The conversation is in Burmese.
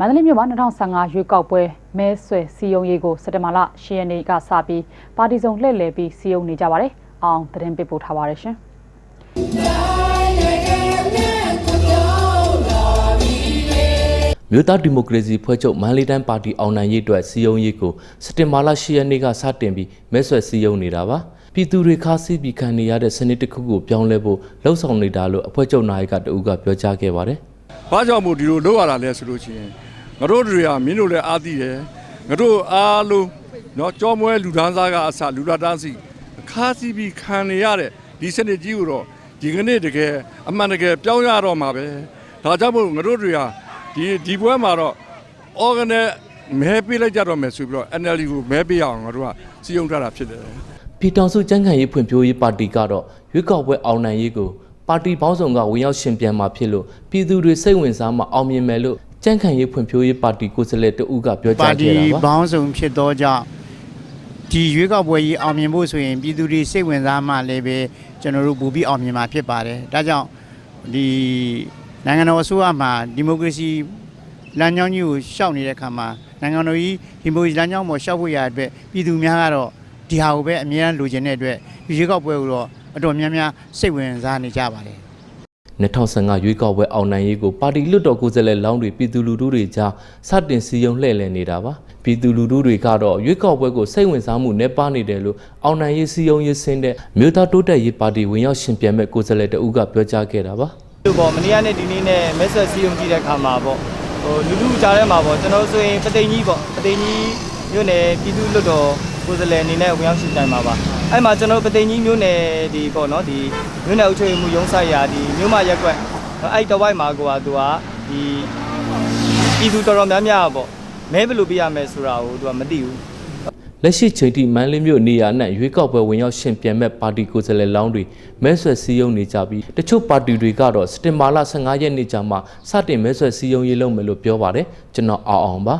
မန္တလေးမြို့မှာ2015ရွေးကောက်ပွဲမဲဆွယ်စီယုံရေးကိုစက်တင်ဘာလ10ရက်နေ့ကစပြီးပါတီစုံလှည့်လည်ပြီးစီယုံနေကြပါတယ်။အောင်သတင်းပေးပို့ထားပါတယ်ရှင်။မြို့သားဒီမိုကရေစီဖွဲ့ချုပ်မန္တလေးတိုင်းပါတီအောင်နိုင်ရေးအတွက်စီယုံရေးကိုစက်တင်ဘာလ10ရက်နေ့ကစတင်ပြီးမဲဆွယ်စီယုံနေတာပါပြည်သူတွေခါးစီးပြီးခံနေရတဲ့စနစ်တစ်ခုကိုပြောင်းလဲဖို့လှုံ့ဆော်နေတာလို့အဖွဲ့ချုပ်နိုင်ကတဦးကပြောကြားခဲ့ပါတယ်။ ။ဘာကြောင့်မို့ဒီလိုလုပ်ရတာလဲဆိုလို့ရှိရင်ငါတို့တွေကမင်းတို့လည်းအားသိတယ်။ငါတို့အားလုံးနော်ကြောမွဲလူဒန်းစားကအစလူလာတန်းစီအခါစီးပြီးခံနေရတဲ့ဒီစနစ်ကြီးကိုတော့ဒီကနေ့တကယ်အမှန်တကယ်ပြောင်းရတော့မှာပဲ။ဒါကြောင့်မို့ငါတို့တွေကဒီဒီပွဲမှာတော့ organic မဲပေးလိုက်ကြတော့မယ်ဆိုပြီးတော့ NLD ကိုမဲပေးအောင်ငါတို့ကစီယုံထားတာဖြစ်တယ်။ပြည်တော်စုကြံ့ခိုင်ရေးဖွံ့ဖြိုးရေးပါတီကတော့ရွေးကောက်ပွဲအောင်နိုင်ရေးကို ပါတီပေါင်းစုံကဝင်ရောက်ရှင်ပြန်မှာဖြစ်လို့ပြည်သူတွေစိတ်ဝင်စားမှအောင်မြင်မယ်လို့ကြံ့ခိုင်ရေးဖွံ့ဖြိုးရေးပါတီကိုယ်စားလှယ်တဦးကပြောပါကြားတီခဲ့တာပါဘောင်းဆောင်ဖြစ်သောကြောင့်ဒီရွေးကောက်ပွဲကြီးအောင်မြင်ဖို့ဆိုရင်ပြည်သူတွေစိတ်ဝင်စားမှလည်းပဲကျွန်တော်တို့ပူပြီးအောင်မြင်မှာဖြစ်ပါတယ်။ဒါကြောင့်ဒီနိုင်ငံတော်အစိုးရမှာဒီမိုကရေစီလမ်းကြောင်းကြီးကိုရှောက်နေတဲ့အခါမှာနိုင်ငံတော်ကြီးဒီမိုကရေစီလမ်းကြောင်းပေါ်ရှောက်ဖို့ရတဲ့အတွက်ပြည်သူများကတော့ဒီဟာကိုပဲအမြဲတမ်းလိုချင်တဲ့အတွက်ဒီရွေးကောက်ပွဲကိုတော့ အတော်များများစိတ်ဝင်စားနေကြပါတယ်။2015ရွေးကောက်ပွဲအောင်နိုင်ရေးကိုပါတီလွတ်တော်ကိုယ်စားလှယ်လောင်းတွေပြည်သူလူထုတွေကြားစတင်စည်းရုံးလှည့်လည်နေတာပါပြည်သူလူထုတွေကတော့ရွေးကောက်ပွဲကိုစိတ်ဝင်စားမှုနဲ့ပါနေတယ်လို့အောင်နိုင်ရေးစည်းရုံးရေးဆင်းတဲ့မြို့သားတိုးတက်ရေးပါတီဝင်ရောက်ရှင်ပြန်မဲ့ကိုယ်စားလှယ်တဦးကပြောကြားခဲ့တာပါလို့ပေါ့မနေ့ကနဲ့ဒီနေ့နဲ့မဲဆွယ်စီးရုံကြည့်တဲ့ခါမှာပေါ့ဟိုလူလူကြားထဲမှာပေါ့ကျွန်တော်ဆိုရင်ပသိမ်ကြီးပေါ့ပသိမ်ကြီးမြို့နယ်ပြည်သူ့လွတ်တော် ကိုယ်စားလှယ်အနေနဲ့ဝင်ရောက်ရှိတိုင်ပါပါအဲ့မှာကျွန်တော်ပသိမ်ကြီးမြို့နယ်ဒီပေါ့နော်ဒီမြို့နယ်အုပ်ချုပ်ရေးမှုရုံးဆိုင်ရာဒီမြို့မရက်ကွက်အဲ့တဝိုက်မှာကိုကသူကဒီပြည်သူတော်တော်များများပေါ့မဲဘယ်လိုပြရမယ်ဆိုတာကိုသူကမသိဘူးလက်ရှိချိန်ထိမန္တလေးမြို့နေရာနဲ့ရွေးကောက်ပွဲဝင်ရောက်ရှင်ပြန်မဲ့ပါတီကိုယ်စားလှယ်လောင်းတွေမဲဆွယ်စည်းရုံးနေကြပြီးတချို့ပါတီတွေကတော့စက်တင်ဘာလ15ရက်နေ့ကျမှစတင်မဲဆွယ်စည်းရုံးရေးလုပ်မယ်လို့ပြောပါတယ်ကျွန်တော်အောင်အောင်ပါ